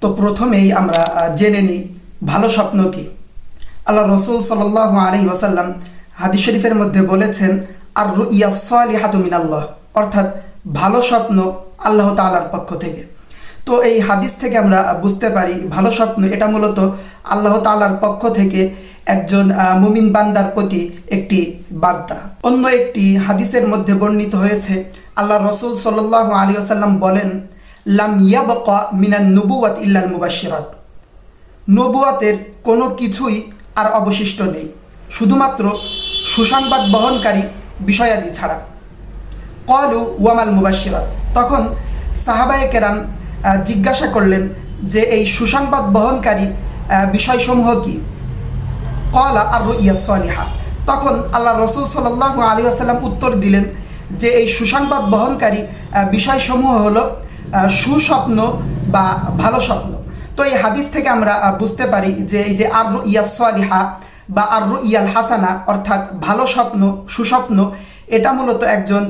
তো প্রথমেই আমরা জেনে নিই, ভালো স্বপ্ন কি? আল্লাহ রসুল সাল আলহি ওয়াসাল্লাম হাদিস শরীফের মধ্যে বলেছেন আর রুইয়াসালিহাতু আল্লাহ অর্থাৎ ভালো স্বপ্ন আল্লাহ তাআলার পক্ষ থেকে। তো এই হাদিস থেকে আমরা বুঝতে পারি, ভালো স্বপ্ন এটা মূলত আল্লাহ তাআলার পক্ষ থেকে একজন মুমিন বান্দার প্রতি একটি বার্তা। অন্য একটি হাদিসের মধ্যে বর্ণিত হয়েছে, আল্লাহ রসুল সাল্লাহ আলী আসাল্লাম বলেন লাম ইয়াবকা মিনান নবুয়াত ইল্লাল মুবাশিরাত নবুয়াতের কোনো কিছুই আর অবশিষ্ট নেই, শুধুমাত্র সুসংবাদ বহনকারী বিষয়াদি ছাড়া। কলু ওয়ামাল মুবাশিরাত তখন সাহাবায়ে কেরাম জিজ্ঞাসা করলেন যে এই সুসংবাদ বহনকারী বিষয়সমূহ কি? কলা আর রুইয়াসলিহা তখন আল্লাহ রসুল সাল্লাহ আলী আসাল্লাম উত্তর দিলেন যে এই সুসংবাদ বহনকারী বিষয়সমূহ হলো সুস্বপ্ন বা ভালো স্বপ্ন। তো এই হাদিস থেকে আমরা বুঝতে পারি যে এই যে আর ইয়াসলিহা বা আর ইয়াল হাসানা, অর্থাৎ ভালো স্বপ্ন, সুস্বপ্ন, এটা মূলত একজন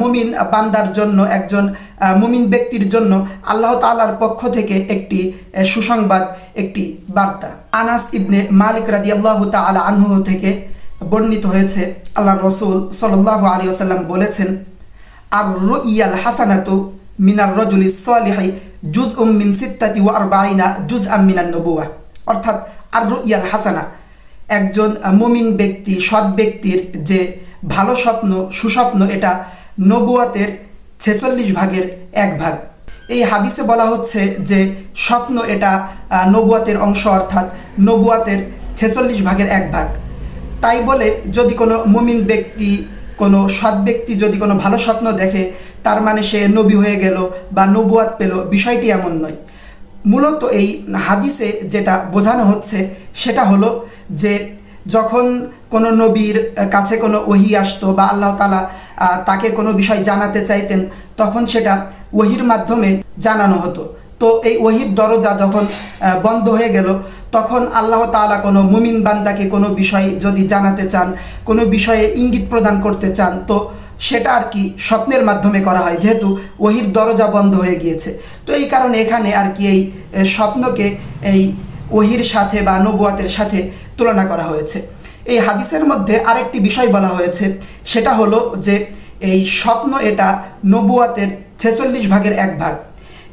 মুমিন বান্দার জন্য, একজন মুমিন ব্যক্তির জন্য আল্লাহ তাআলার পক্ষ থেকে একটি সুসংবাদ, একটি বার্তা। আনাস ইবনে মালিক রাদি আল্লাহ তালা আনহু থেকে বর্ণিত হয়েছে আল্লাহ রসুল সাল্লাহ আলী আসাল্লাম বলেছেন আর রুইয়াল হাসানাতু মিনার রজুলি সালিহাই জুজ উম মিন সিত্তাতি ওয়া আরবাইনা জুজ আম মিনান নবুয়া অর্থাৎ আর রুইয়াল হাসানা, একজন মুমিন ব্যক্তি, সৎ ব্যক্তির যে ভালো স্বপ্ন, সুস্বপ্ন, এটা নবুয়াতের ছেচল্লিশ ভাগের এক ভাগ। এই হাদিসে বলা হচ্ছে যে স্বপ্ন এটা নবুয়াতের অংশ, অর্থাৎ নবুয়াতের ছেচল্লিশ ভাগের এক ভাগ। তাই বলে যদি কোনো মুমিন ব্যক্তি, কোনো সৎ ব্যক্তি যদি কোনো ভালো স্বপ্ন দেখে তার মানে সে নবী হয়ে গেল বা নবুয়াত পেল, বিষয়টি এমন নয়। মূলত এই হাদিসে যেটা বোঝানো হচ্ছে সেটা হলো যে যখন কোনো নবীর কাছে কোনো ওহি আসতো বা আল্লাহ তালা তাকে কোনো বিষয় জানাতে চাইতেন, তখন সেটা ওহির মাধ্যমে জানানো হতো। তো এই ওহির দরজা যখন বন্ধ হয়ে গেল, তখন আল্লাহ তাআলা কোনো মুমিন বান্দাকে কোনো বিষয় যদি জানাতে চান, কোনো বিষয়ে ইঙ্গিত প্রদান করতে চান, তো সেটা আর কি স্বপ্নের মাধ্যমে করা হয়, যেহেতু ওহির দরজা বন্ধ হয়ে গিয়েছে। তো এই কারণে এখানে আর কি এই স্বপ্নকে এই ওহির সাথে বা নবুয়াতের সাথে তুলনা করা হয়েছে। এই হাদিসের মধ্যে আরেকটি বিষয় বলা হয়েছে, সেটা হলো যে এই স্বপ্ন এটা নবুয়াতের ছেচল্লিশ ভাগের এক ভাগ।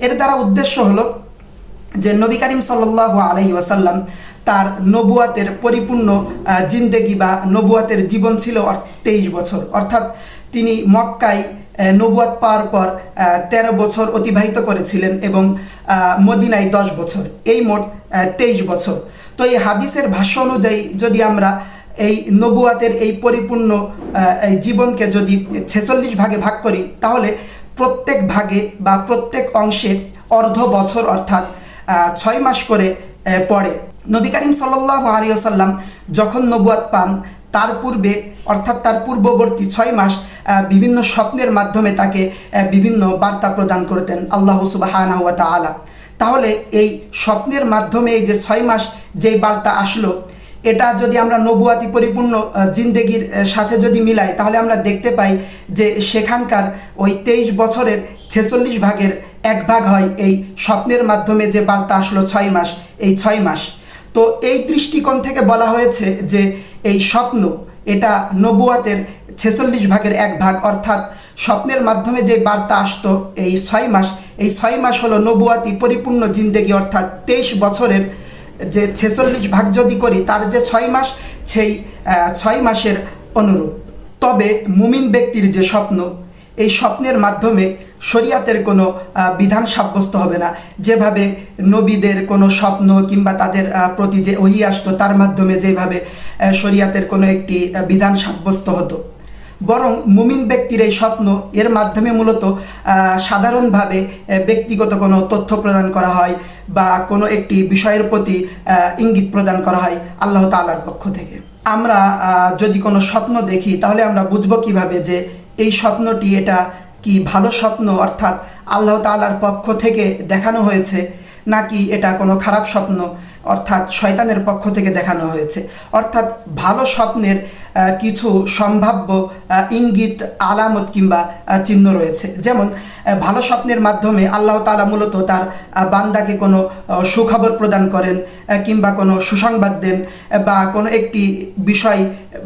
এর দ্বারা উদ্দেশ্য হলো যে নবী করিম সাল্লাহ আলহি ওয়াসাল্লাম তার নবুয়াতের পরিপূর্ণ জিন্দেগি বা নবুয়াতের জীবন ছিল তেইশ বছর। অর্থাৎ তিনি মক্কায় নবুয়াত পাওয়ার পর তেরো বছর অতিবাহিত করেছিলেন এবং মদিনায় দশ বছর, এই মোট তেইশ বছর। তো এই হাদিসের ভাষ্য অনুযায়ী যদি আমরা এই নবুয়াতের এই পরিপূর্ণ এই জীবনকে যদি ছেচল্লিশ ভাগে ভাগ করি, তাহলে প্রত্যেক ভাগে বা প্রত্যেক অংশে অর্ধ বছর অর্থাৎ ছয় মাস করে পড়ে। নবী করিম সাল্লাহ আলিয়াল্লাম যখন নবুয়াত পান তার পূর্বে, অর্থাৎ তার পূর্ববর্তী ছয় মাস বিভিন্ন স্বপ্নের মাধ্যমে তাকে বিভিন্ন বার্তা প্রদান করতেন আল্লাহ সুবাহ আলা তাহলে এই স্বপ্নের মাধ্যমে এই যে ছয় মাস যেই বার্তা আসলো, এটা যদি আমরা নবুয়াতি পরিপূর্ণ জিন্দেগির সাথে যদি মিলাই, তাহলে আমরা দেখতে পাই যে সেখানকার ওই তেইশ বছরের ছেচল্লিশ ভাগের এক ভাগ হয় এই স্বপ্নের মাধ্যমে যে বার্তা আসলো ছয় মাস, এই ছয় মাস। তো এই দৃষ্টিকোণ থেকে বলা হয়েছে যে এই স্বপ্ন, এটা নবুয়াতের ছেচল্লিশ ভাগের এক ভাগ, অর্থাৎ স্বপ্নের মাধ্যমে যে বার্তা আসতো এই ছয় মাস, এই ছয় মাস হলো নবুয়াতি পরিপূর্ণ জিন্দেগি, অর্থাৎ তেইশ বছরের যে ছেচল্লিশ ভাগ যদি করি, তার যে ছয় মাস, সেই ছয় মাসের অনুরূপ। তবে মুমিন ব্যক্তির যে স্বপ্ন, এই স্বপ্নের মাধ্যমে শরিয়াতের কোনো বিধান সাব্যস্ত হবে না। যেভাবে নবীদের কোনো স্বপ্ন কিংবা তাদের প্রতি যে ওহি আসতো, তার মাধ্যমে যেভাবে শরিয়াতের কোনো একটি বিধান সাব্যস্ত হতো। বরং মুমিন ব্যক্তির এই স্বপ্ন, এর মাধ্যমে মূলত সাধারণভাবে ব্যক্তিগত কোনো তথ্য প্রদান করা হয় বা কোনো একটি বিষয়ের প্রতি ইঙ্গিত প্রদান করা হয় আল্লাহ তালার পক্ষ থেকে। আমরা যদি কোনো স্বপ্ন দেখি, তাহলে আমরা বুঝব কীভাবে যে এই স্বপ্নটি এটা কি ভালো স্বপ্ন অর্থাৎ আল্লাহ তালার পক্ষ থেকে দেখানো হয়েছে, নাকি এটা কোনো খারাপ স্বপ্ন অর্থাৎ শয়তানের পক্ষ থেকে দেখানো হয়েছে? অর্থাৎ ভালো স্বপ্নের কিছু সম্ভাব্য ইঙ্গিত, আলামত কিংবা চিহ্ন রয়েছে। যেমন ভালো স্বপ্নের মাধ্যমে আল্লাহ তাআলা মূলত তার বান্দাকে কোনো সুখবর প্রদান করেন কিংবা কোনো সুসংবাদ দেন বা কোনো একটি বিষয়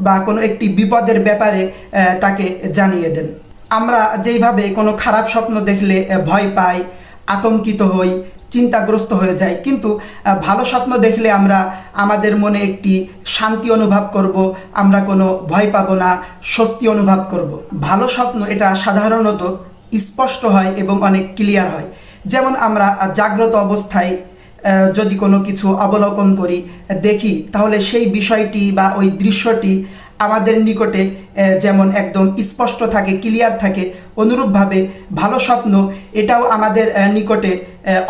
বা কোনো একটি বিপদের ব্যাপারে তাকে জানিয়ে দেন। আমরা যেইভাবে কোনো খারাপ স্বপ্ন দেখলে ভয় পাই, আতঙ্কিত হই, চিন্তাগ্রস্ত হয়ে যায় কিন্তু ভালো স্বপ্ন দেখলে আমরা আমাদের মনে একটি শান্তি অনুভব করব, আমরা কোনো ভয় পাবো না, স্বস্তি অনুভব করব। ভালো স্বপ্ন এটা সাধারণত স্পষ্ট হয় এবং অনেক ক্লিয়ার হয়। যেমন আমরা জাগ্রত অবস্থায় যদি কোনো কিছু অবলোকন করি, দেখি, তাহলে সেই বিষয়টি বা ওই দৃশ্যটি আমাদের নিকটে যেমন একদম স্পষ্ট থাকে ক্লিয়ার থাকে, অনুরূপভাবে ভালো স্বপ্ন, এটাও আমাদের নিকটে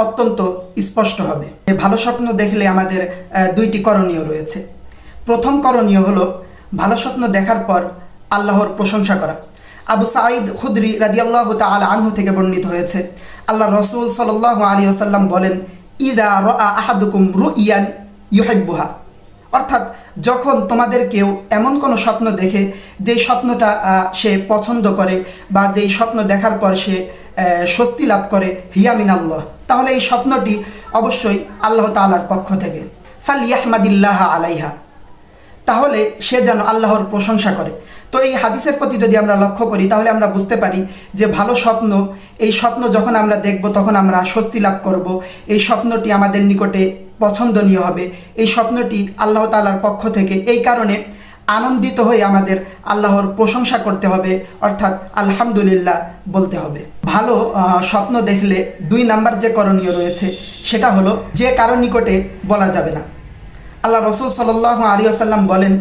অত্যন্ত স্পষ্ট হবে। ভালো স্বপ্ন দেখলে আমাদের দুইটি করণীয় রয়েছে। প্রথম করণীয় হলো, ভালো স্বপ্ন দেখার পর আল্লাহর প্রশংসা করা। আবু সাঈদ খুদরি রাদিয়াল্লাহু তাআলা আনহু থেকে বর্ণিত হয়েছে আল্লাহ রসুল সাল্লাল্লাহু আলাইহি ওয়াসাল্লাম বলেন, ইদা আহাদুকুম রুইয়ান ইউহিব্বুহা। অর্থাৎ যখন তোমাদের কেউ এমন কোনো স্বপ্ন দেখে, যে স্বপ্নটা সে পছন্দ করে বা যেই স্বপ্ন দেখার পর সে স্বস্তি লাভ করে হিয়ামিন আল্লাহ তাহলে এই স্বপ্নটি অবশ্যই আল্লাহ তালার পক্ষ থেকে। ফাল ইয়াহমাদিল্লাহ আলাইহা। তাহলে সে যেন আল্লাহর প্রশংসা করে। তো এই হাদিসের প্রতি যদি আমরা লক্ষ্য করি, তাহলে আমরা বুঝতে পারি যে ভালো স্বপ্ন, এই স্বপ্ন যখন আমরা দেখব, তখন আমরা স্বস্তি লাভ করব। এই স্বপ্নটি আমাদের নিকটে পছন্দনীয় হবে। এই স্বপ্নটি আল্লাহ তাআলার পক্ষ থেকে এই কারণে আনন্দিত হয়ে আমাদের আল্লাহর প্রশংসা করতে হবে, অর্থাৎ আলহামদুলিল্লাহ বলতে হবে। ভালো স্বপ্ন দেখলে দুই নাম্বার যে করণীয় রয়েছে, সেটা হলো যে কারও নিকটে বলা যাবে না। আল্লাহ রসুল সাল্লাহ আলী আসাল্লাম বলেন,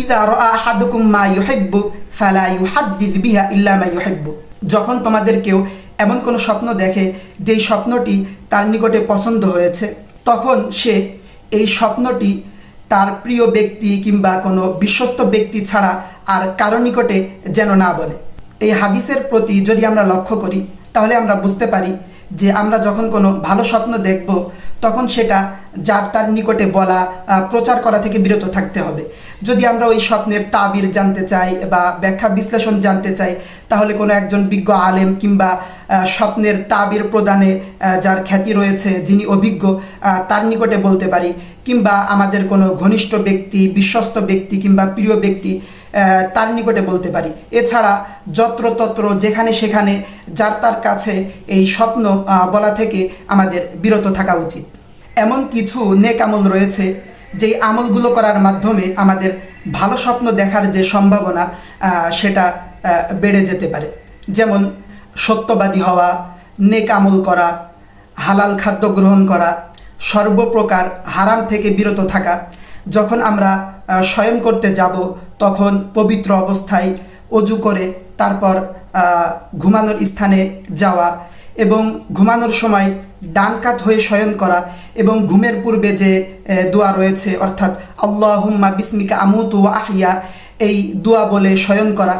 ইদা রা আহাদুকুম মা ইউহিব্বু, ফালা ইউহাদ্দিদ বিহা ইল্লা মা ইউহিব্বু। যখন তোমাদের কেউ এমন কোনো স্বপ্ন দেখে, যেই স্বপ্নটি তার নিকটে পছন্দ হয়েছে তখন সে এই স্বপ্নটি তার প্রিয় ব্যক্তি কিংবা কোনো বিশ্বস্ত ব্যক্তি ছাড়া আর কারও নিকটে যেন না বলে। এই হাদিসের প্রতি যদি আমরা লক্ষ্য করি, তাহলে আমরা বুঝতে পারি যে আমরা যখন কোনো ভালো স্বপ্ন দেখব, তখন সেটা যার তার নিকটে বলা প্রচার করা থেকে বিরত থাকতে হবে। যদি আমরা ওই স্বপ্নের তাবির জানতে চাই বা ব্যাখ্যা বিশ্লেষণ জানতে চাই, তাহলে কোনো একজন বিজ্ঞ আলেম কিংবা স্বপ্নের তাবির প্রদানে যার খ্যাতি রয়েছে, যিনি অভিজ্ঞ তার নিকটে বলতে পারি। কিংবা আমাদের কোনো ঘনিষ্ঠ ব্যক্তি, বিশ্বস্ত ব্যক্তি কিংবা প্রিয় ব্যক্তি তার নিকটে বলতে পারি। এছাড়া যত্রতত্র যেখানে সেখানে যার তার কাছে এই স্বপ্ন বলা থেকে আমাদের বিরত থাকা উচিত। এমন কিছু নেকামল রয়েছে যেই আমলগুলো করার মাধ্যমে আমাদের ভালো স্বপ্ন দেখার যে সম্ভাবনা সেটা বেড়ে যেতে পারে। যেমন সত্যবাদী হওয়া, নেক আমল করা, হালাল খাদ্য গ্রহণ করা, সর্বপ্রকার হারাম থেকে বিরত থাকা। যখন আমরা শয়ন করতে যাব, তখন পবিত্র অবস্থায় অজু করে, তারপর ঘুমানোর স্থানে যাওয়া এবং ঘুমানোর সময় ডান কাত হয়ে শয়ন করা এবং ঘুমের পূর্বে যে দোয়া রয়েছে, অর্থাৎ আল্লাহ হুম্মা বিসমিকা আমুতু আহিয়া এই দোয়া বলে শয়ন করা।